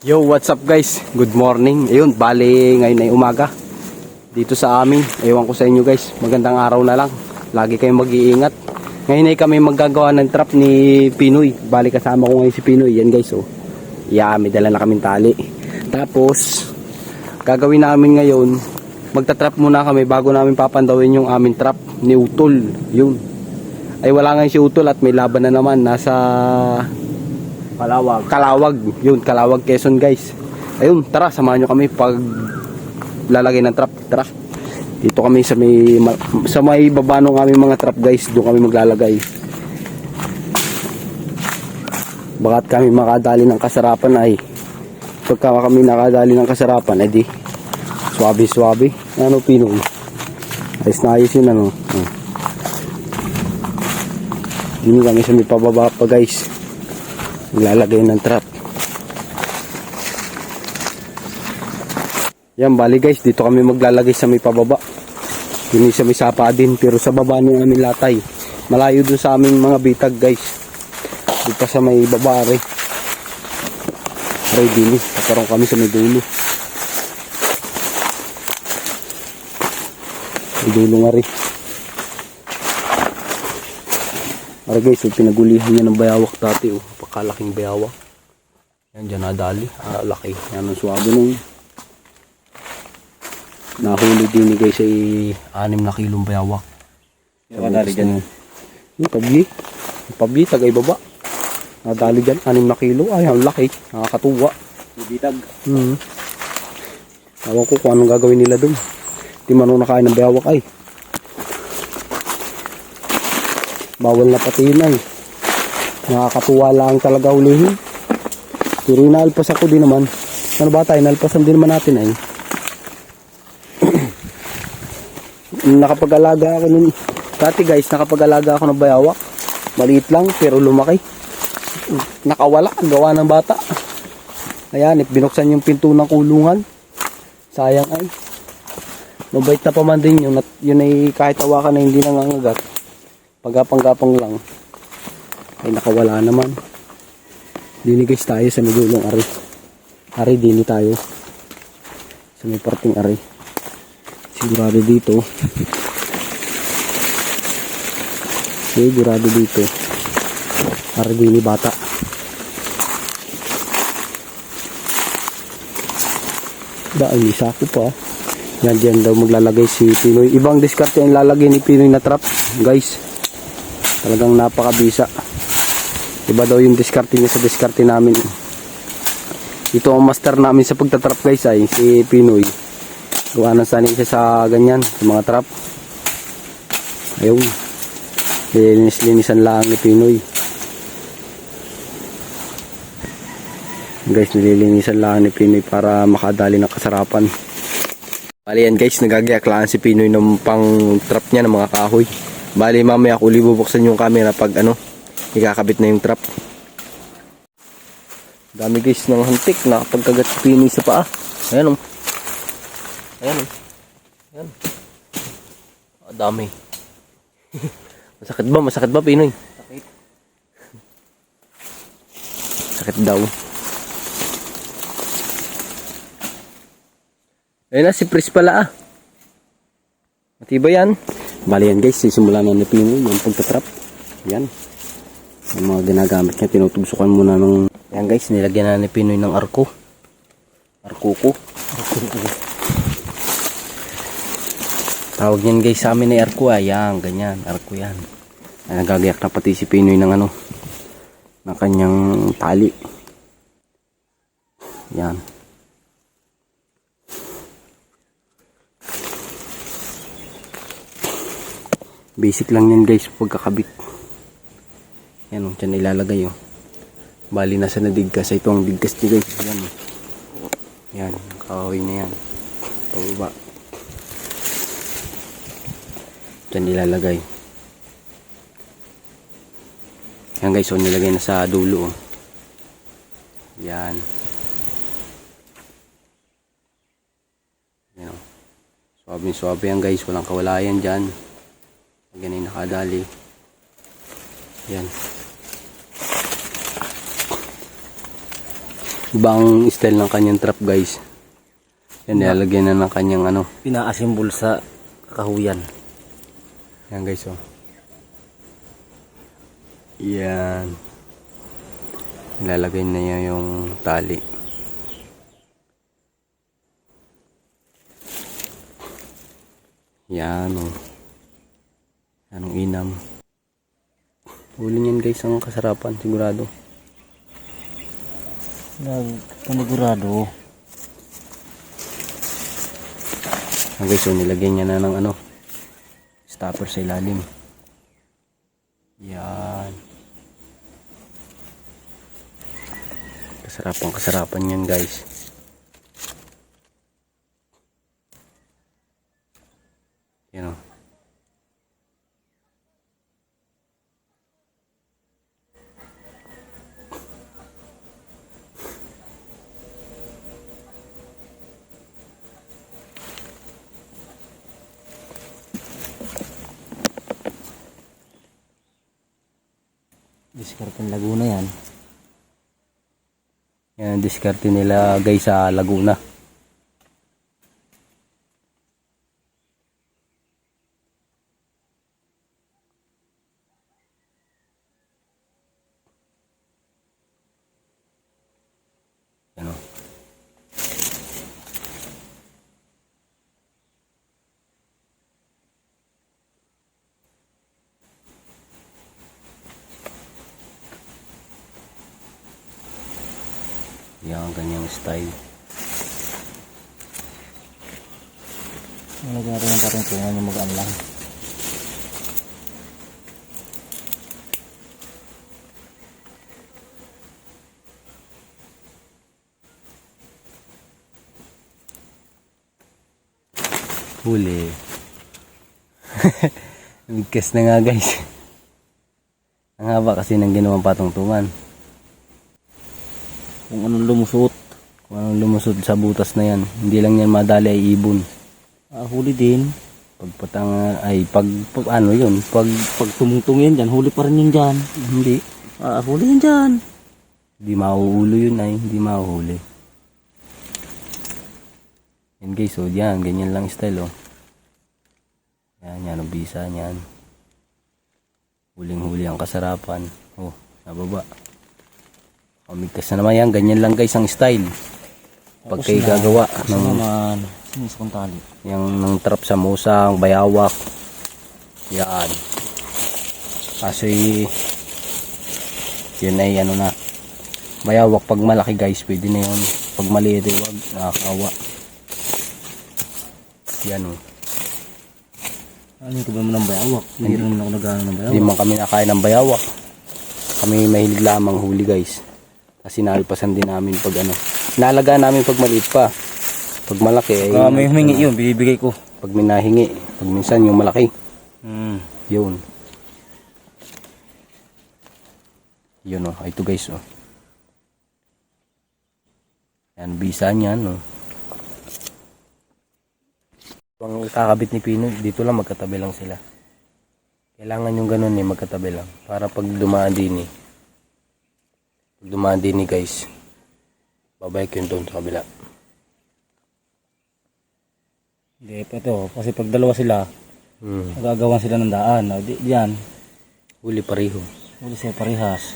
Yo, what's up guys? Good morning. Ayun, bali ngayon ay umaga. Dito sa amin. Ewan ko sa inyo guys. Magandang araw na lang. Lagi kayong mag-iingat. Ngayon ay kami maggagawa ng trap ni Pinoy. Bali kasama ko ngayon si Pinoy. Yan guys, oh. Yeah, may dala na kaming tali. Tapos, gagawin namin ngayon, magta-trap muna kami bago namin papandawin yung aming trap ni Utol. Yun. Ay wala ngayon si Utol at may laban na naman. Nasa Palawag. Kalawag. Yun, Kalawag Quezon guys. Ayun, tara, samahan nyo kami pag lalagay ng trap. Tara. Dito kami sa may ma- sa may baba ng aming mga trap guys. Doon kami maglalagay. Bakat kami makadali ng kasarapan ay pagka kami nakadali ng kasarapan ay di swabe-swabe. Ano Pinoy? Ayos na ayos yun ano. Oh. Dini kami sa may pababa pa guys nilalagay ng trap. Yan bali guys dito kami maglalagay sa may pababa. Yun sa may sapa din pero sa baba ng aming latay. Malayo dun sa aming mga bitag guys. Dito sa may babare aray dini. Kaparong kami sa may dulo. May dulo nga rin Aray guys, so pinagulihan niya ng bayawak dati oh. Pakalaking bayawak. Yan dyan nadali. Ah, laki. Yan ang swabe nung nahuli din ni guys ay 6 na kilong bayawak. Yung nadali dyan. Yung pabli. Yung pabli, tagay baba. Nadali dyan, 6 na kilo. Ay, ang laki. Nakakatuwa. Bibitag. Hmm. Ewan ko kung anong gagawin nila dun. Di man nakain ng bayawak ay. Bawal na pati yun ay. Nakakatuwa lang talaga hulihin. Pero inaalpas ako din naman. Ano ba tayo? Inaalpasan din naman natin ay. nakapag-alaga ako nun. Dati guys, nakapag-alaga ako ng bayawak. Maliit lang pero lumaki. Nakawala. Gawa ng bata. Ayan, binuksan yung pinto ng kulungan. Sayang ay. Mabait na pa man din yun. Yun ay kahit hawakan na hindi nangangagat. Pagapang-gapang lang. Ay nakawala naman. Dini tayo sa nagulong ari. Ari dini tayo. Sa may parting ari. Sigurado dito. Sigurado dito. Ari dini bata. Daan ni sako pa. Yan dyan daw maglalagay si Pinoy. Ibang diskarte ang lalagay ni Pinoy na trap. Guys. Talagang napakabisa. Iba daw yung diskarte niya sa diskarte namin. Ito ang master namin sa pagtatrap guys ay si Pinoy. Gawa ng sanay siya sa ganyan, sa mga trap. Ayun. Linis-linisan lang ni Pinoy. Guys, nililinisan lang ni Pinoy para makadali ng kasarapan. Bali yan guys, nagagayak lang si Pinoy ng pang trap niya ng mga kahoy. Bali mamaya ako uli bubuksan yung camera pag ano, ikakabit na yung trap. Dami guys ng hantik na pagkagat si Pinoy sa paa. Ayan o. Ayan o. Ayan. Ah, dami. Masakit ba? Masakit ba Pinoy? Sakit. Sakit daw. Ayun na, si Pris pala ah. Matibay yan. Bali yan guys, sisimula na ni Pino yung pagtatrap. Yan. Yung mga ginagamit niya, tinutugsukan muna ng... Yan guys, nilagyan na ni Pinoy ng arko. Arko ko. Tawag yan guys sa amin ay arko ah. Yan, ganyan. Arko yan. Ay, nagagayak na pati si Pinoy ng ano, ng kanyang tali. Yan. Basic lang yan guys pagkakabit. Yan o, dyan ilalagay o. Bali nasa nadigkas. Ito ang digkas niya guys. Yan o. Yan, kahoy na yan. Pababa. Dyan ilalagay. Yan guys, so nilagay na sa dulo o. Yan. Yan o. Swabe-swabe yan guys. Walang kawalayan dyan. Ganyan nakadali. Yan. Ibang style ng kanyang trap guys. Yan, nilalagyan na ng kanyang ano. Pinaasimbol sa kahuyan. Yan guys, oh. Yan. Ilalagay na niya yung tali. Yan, oh. Anong inam. Huli niyan guys ang kasarapan, sigurado. Nagpanigurado. Yan guys, so nilagyan niya na ng ano, stopper sa ilalim. Yan. Kasarapan, kasarapan yan guys. Yan o. Discard ng Laguna yan. Yan diskarte nila guys sa Laguna. Yan o. Yan ang kanyang style. Nalagyan natin ng dating tungan yung magaan lang. Huli. Bigkas na nga guys. Ang haba kasi ng ginawang patungtungan. Lumusot. Kung anong lumusod sa butas na yan. Hindi lang yan madali ay ibon. Ah, huli din. Pagpatang ay pag, pag ano yun. Pag Pag tumungtong yan dyan, huli pa rin yan dyan. hindi. Ah, huli yan dyan. Hindi mauulo yun ay. Hindi mahuhuli. Yan guys. So yan. Ganyan lang style oh. Yan. Yan ang bisa niyan. Huling-huli ang kasarapan. Oh. Nababa. Kamigkas na naman yan. Ganyan lang guys ang style. Pag kayo gagawa Tapos ng naman. Sinis tali. yung ng trap sa musang, bayawak. Yan. Kasi yun ay ano na. Bayawak pag malaki guys, pwede na yun. Pag maliit ay wag, nakakawa. Yan o. Ano ko ba mo ng bayawak? Hindi rin naman ako nagano ng bayawak. Hindi man kami nakain ng bayawak. Kami mahilig lamang huli guys. Kasi nalpasan din namin pag ano. Nalagaan namin pag maliit pa. Pag malaki ay Kung may humingi yun, bibigay ko. pag minahingi. Pag minsan yung malaki. Hmm. Yun. Yun o. Ito guys o. Yan, bisa niyan o. Ang kakabit ni Pino, dito lang magkatabi lang sila. Kailangan yung ganun eh, magkatabi lang. Para pag dumaan din eh. Dumaan din eh guys. Babalik yun doon sa kabila. Hindi, pa ito. Kasi pag dalawa sila, Hmm. magagawan sila ng daan. O, di, diyan. Huli pareho. Huli siya parehas.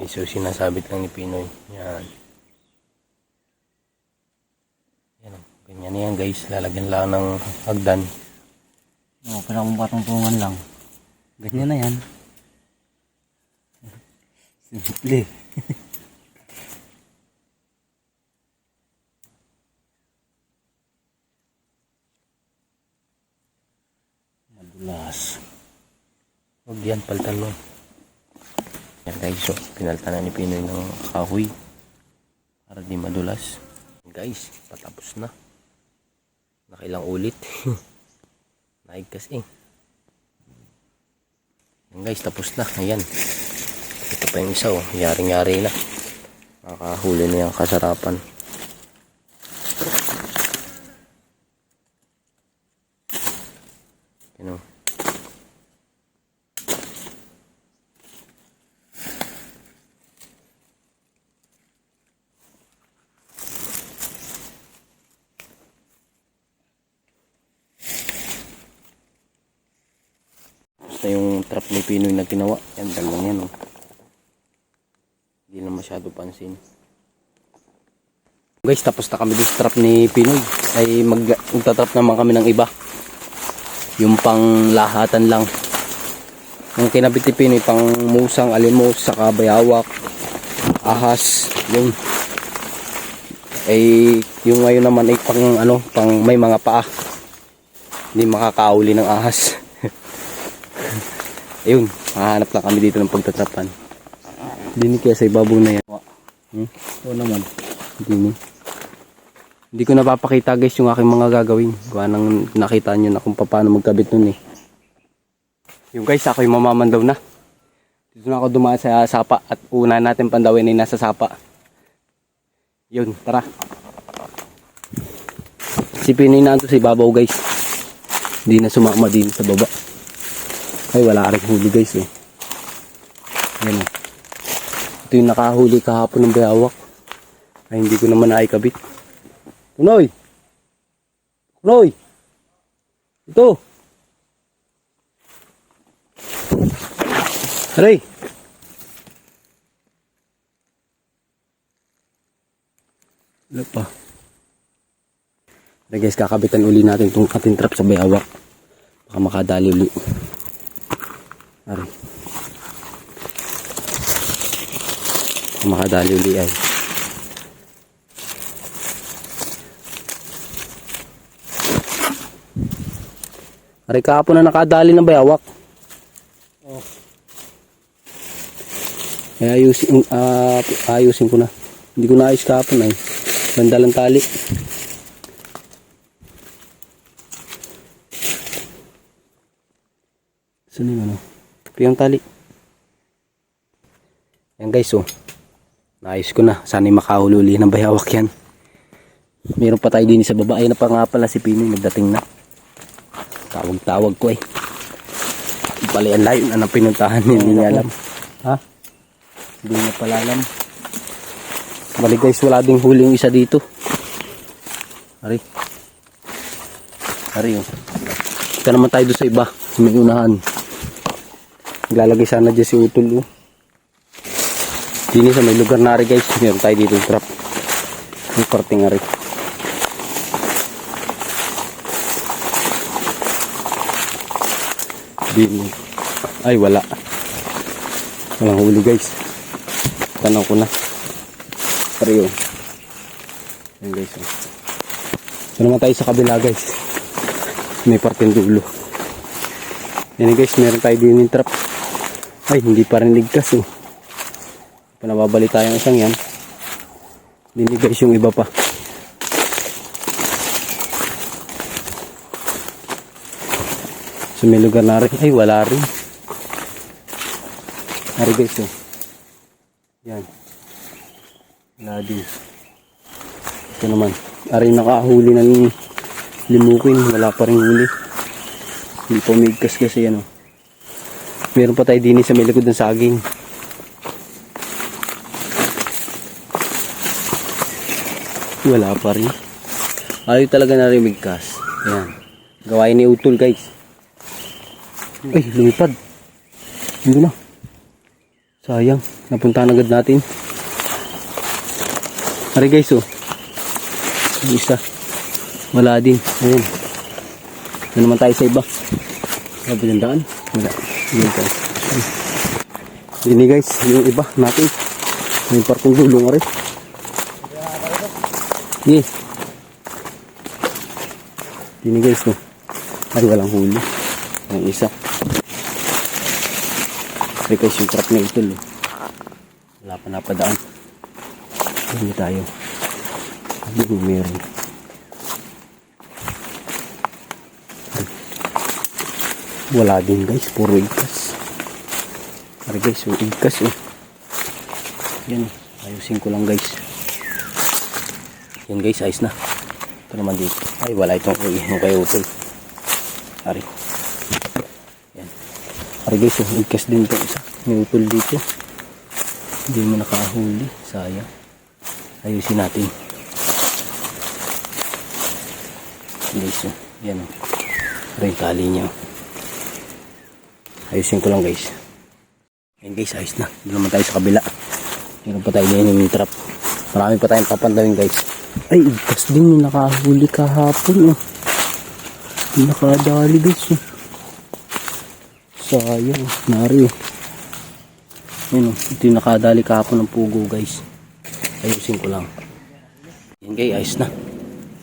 Okay, so sinasabit lang ni Pinoy. Yan. Yan o. Ganyan na yan guys. Lalagyan lang ng hagdan. O, kailangan mong patungtungan lang. Ganyan na yan. Simple. Madulas. Huwag yan, paltan mo. Yan guys, so pinaltan na ni Pinoy ng kahoy. Para di madulas. Guys, patapos na. Nakailang ulit. Naigkas eh. Yan guys, tapos na. Ayan. Ito pa yung isa oh. Yaring-yari na. Nakahuli na yung kasarapan. Yan o. Basta yung trap ni Pinoy na ginawa. Yan, dalawang yan oh. Hindi na masyado pansin. Guys, tapos na kami sa trap ni Pinoy. Ay mag magtatrap naman kami ng iba. Yung pang lahatan lang. Yung kinabit ni Pinoy, pang musang, alimos, saka bayawak, ahas, yun. Ay, yung ngayon naman ay pang ano, pang may mga paa. Hindi makakauli ng ahas. Ayun, hahanap lang kami dito ng pagtatrapan. Hindi ni kaya sa ibabaw na yan. Hmm? Oo naman. Hindi ni. Hindi ko napapakita guys yung aking mga gagawin. Gawa nang nakita nyo na kung paano magkabit nun eh. Yung guys, ako yung mamamandaw na. Dito na ako dumaan sa sapa at una natin pandawin ay nasa sapa. Yun, tara. Si Pinoy na ando sa ibabaw guys. Hindi na sumama din sa baba. Ay, wala rin huli guys eh. Yan oh. Ito yung nakahuli kahapon ng bayawak. Ay, hindi ko naman naikabit. Kunoy! Kunoy! Ito! Aray! Wala pa. Aray guys, kakabitan uli natin itong ating trap sa bayawak. Baka makadali uli. Baka makadali uli ay. Aray kahapon na nakadali ng bayawak. Oh. Ayusin, ah, ayusin ko na. Hindi ko na ayos kahapon ay. Banda lang tali. Saan yung ano? Piyang tali. Yan guys oh. Naayos ko na. Sana makahululi ng bayawak yan. Meron pa tayo din sa baba. Ay na pa nga pala si Pinoy. Nagdating na. Tawag-tawag ko eh. Pala yan layo na pinuntahan niya. Hindi niya alam. Ha? Hindi niya pala alam. Bali guys, wala ding huli yung isa dito. Ari. Ari oh. Ika naman tayo doon sa iba. May unahan. Naglalagay sana dyan si Utol oh. Dini sa may lugar na rin guys. Meron tayo dito trap. Yung parting ari. Dini. Ay wala. Walang huli guys. Tanaw ko na. Pero yun. Yan guys. Oh. Ito naman tayo sa kabila guys. May parting dulo. Yan guys, meron tayo din yung trap. Ay, hindi pa rin ligtas oh. Panababali tayong isang yan. Hindi yung iba pa. So may lugar na rin. Ay, wala rin. Ari guys oh. Yan. Wala din. Ito naman. Ari nakahuli ng limukin. Wala pa rin huli. Hindi pa umigkas kasi ano. Meron pa tayo din sa may likod ng saging. Wala pa rin. Ayaw talaga na rin umigkas. Ayan. Gawain ni Utol guys. Ay, lumipad. Hindi na. Sayang. Napuntahan agad natin. Ari guys oh. Yung isa. Wala din. Ayan. Ano naman tayo sa iba. Sabi ng daan. Wala. Yun guys. Ini guys. Yung iba natin. May partong gulong rin. Yeah. Ini guys no. Ay walang huli. Ang isa. Ay guys yung trap na ito. Oh. Wala pa napadaan. Hindi tayo. Hindi meron. Wala din guys. Puro ikas. Ari guys. Yung ikas oh. Yan. Ayusin ko lang guys. Yan guys. Ayos na. Ito naman dito. Ay wala itong yung kay utol. Ari. Pare guys, yung igkas din to isa. May utol dito. Hindi mo nakahuli. Sayang. Ayusin natin. Guys, oh. yan yung tali niya. Ayusin ko lang guys. Yan guys, ayos na. Doon naman tayo sa kabila. Meron pa tayo din yung trap. Marami pa tayong papantawin guys. Ay, igkas din yung nakahuli kahapon. Oh. Yung nakadali guys. Oh. Sayang. Nari oh. Yan oh. Ito yung nakadali kahapon ng pugo guys. Ayusin ko lang. Yan guys, ayos na.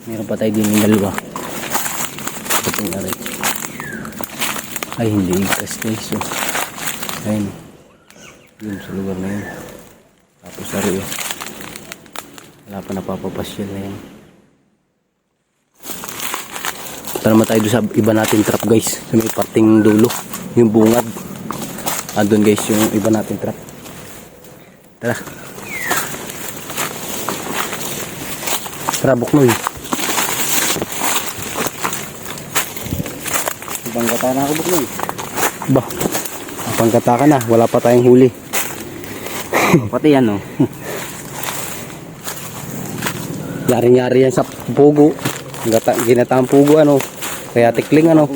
Meron pa tayo din yung dalawa. Ito na rin. Ay, hindi igkas guys. Oh. Ayun. Yun sa lugar na yun. Tapos ari oh. Wala pa napapapasyal na yan. Punta naman tayo sa iba nating trap guys. Sa may parting dulo. Yung bungad. Andun guys yung iba nating trap. Tara. Tara buknoy. Gata na ako buknoy. Ba. Pangkata ka na. Wala pa tayong huli. Pati yan oh. Yari-yari yan sa pugo. Gata, ginataang pugo ano. Kaya tikling ano.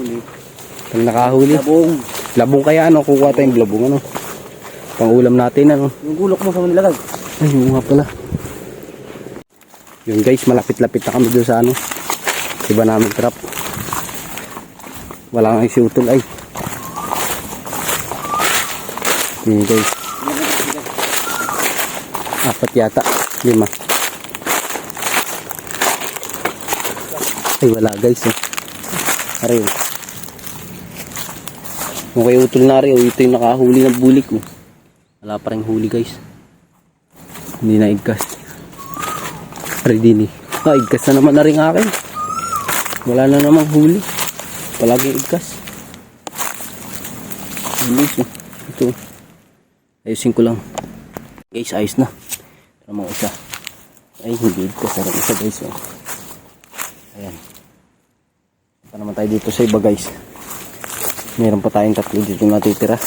Pag nakahuli. Labong. Labong kaya ano. Kukuha tayong labong ano. Pangulam natin ano. Yung gulok mo sa manilagay. Ay, oo nga pala. Yun guys, malapit-lapit na kami doon sa ano. Iba namin trap. Wala nga si utol ay. Yun guys. Apat yata. Lima. Ay wala guys eh. Oh. Kung kayo utol na rin, oh, ito yung nakahuli ng bulik oh. Wala pa rin huli guys. Hindi na igkas. Ready ni. Ah, igkas na naman na rin akin. Wala na namang huli. Palagi igkas. Bilis oh. Ito. Ayusin ko lang. Guys, ayos na. Ito namang isa. Ay, hindi igkas na rin isa guys. Oh. Ayan. Pa naman tayo dito sa iba guys. Meron pa tayong tatlo dito natitira.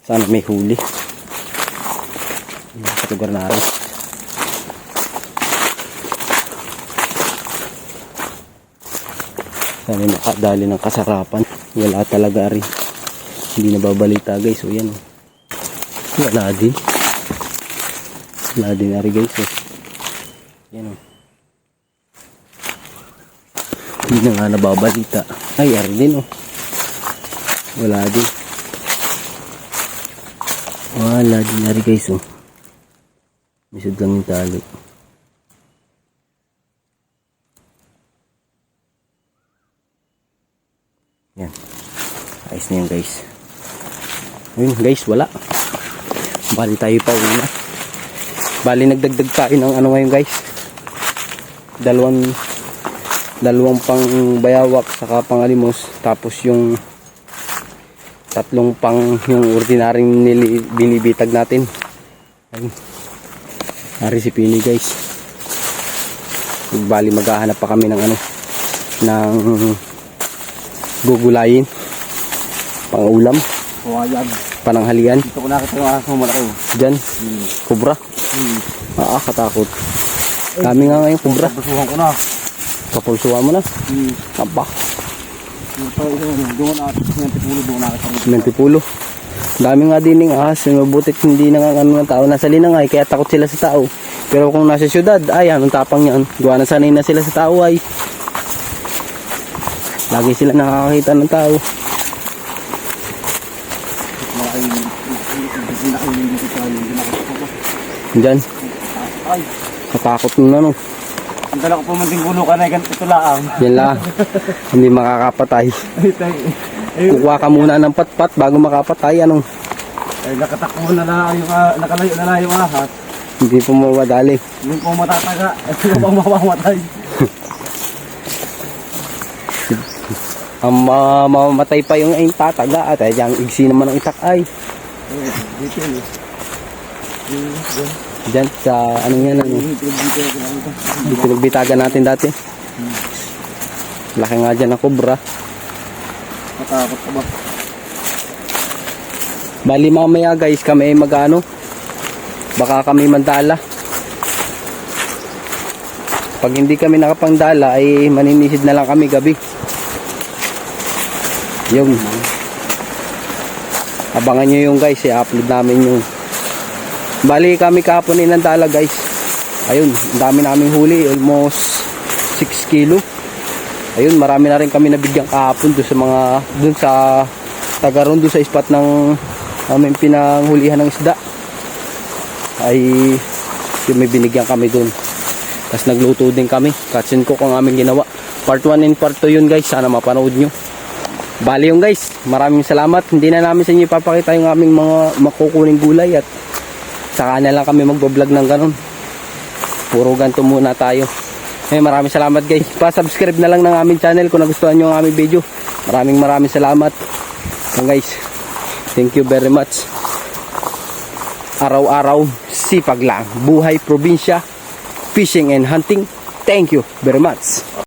Sana may huli. Sa lugar na. Sana nakadali ng kasarapan. Wala talaga rin. Hindi nababalita guys. O yan. oh. Wala din. Wala din na rin guys. Oh. Yan o. Hindi na nga nababalita. Ay, ari din oh. Wala din. Wala din na rin guys oh. Misod lang yung tali. Ayos na yan guys. Ayun guys, wala. Bali tayo pa una. Bali nagdagdag tayo ng ano ngayon guys. Dalawang dalawang pang bayawak saka pang alimos. Tapos yung tatlong pang yung ordinaryong nili, binibitag natin. Ayun. Ari si Pini guys. Bali maghahanap pa kami ng ano ng gugulayin pang ulam Kawayan. pananghalian Dito ko nakita yung aso malaki oh. dyan kubra Hmm. ah katakot kami nga ngayon kubra Basuhan ko na. kapulsuhan mo na Hmm. aba doon na, yung tipulo doon nakita mentipulo dami nga din ng ahas mabutit hindi na nga ano ng tao nasa linangay kaya takot sila sa tao pero kung nasa syudad ay anong tapang yan gawa na sanay na sila sa tao ay lagi sila nakakakita ng tao hindi hindi dyan Ay, katakot mo na no ang dala ko pumunting gulo ka na, ganito ito lang. yan lang. Hindi makakapatay. Ay, tay. Ay, kukuha ka muna ng patpat bago makapatay anong ay nakatakbo na lang yung, ah, nakalayo na lang yung ahas. hindi po mawadali. Yung kung matataga, ay sila pang mamamatay. ang ma- mamamatay pa yung ayong tataga. At ay ang igsi naman ng itak ay Ay, Dito eh. Dyan sa ano yan ano dito pinagbitagan natin dati laki nga dyan ng kubra Matakot ka ba? Bali mamaya guys kami ay mag-ano. Baka kami mandala. Pag hindi kami nakapangdala ay maninisid na lang kami gabi. Yung Abangan nyo yung guys, i-upload namin yung Bali kami kahapon inandala guys. Ayun, ang dami naming huli, almost 6 kilo. Ayun, marami na rin kami nabigyan kahapon doon sa mga doon sa taga ron doon sa spot ng aming pinanghulihan ng isda. Ay yung may binigyan kami doon. Tapos nagluto din kami. Katsin ko kung aming ginawa. Part 1 and part 2 yun guys. Sana mapanood nyo. Bali yung guys. Maraming salamat. Hindi na namin sa inyo ipapakita yung aming mga makukuning gulay at saka na lang kami magbablog ng ganun. Puro ganito muna tayo. Eh, maraming salamat guys. Pa-subscribe na lang ng aming channel kung nagustuhan nyo ang aming video. Maraming maraming salamat. Yan guys. Thank you very much. Araw-araw, sipag lang. Buhay probinsya, fishing and hunting. Thank you very much.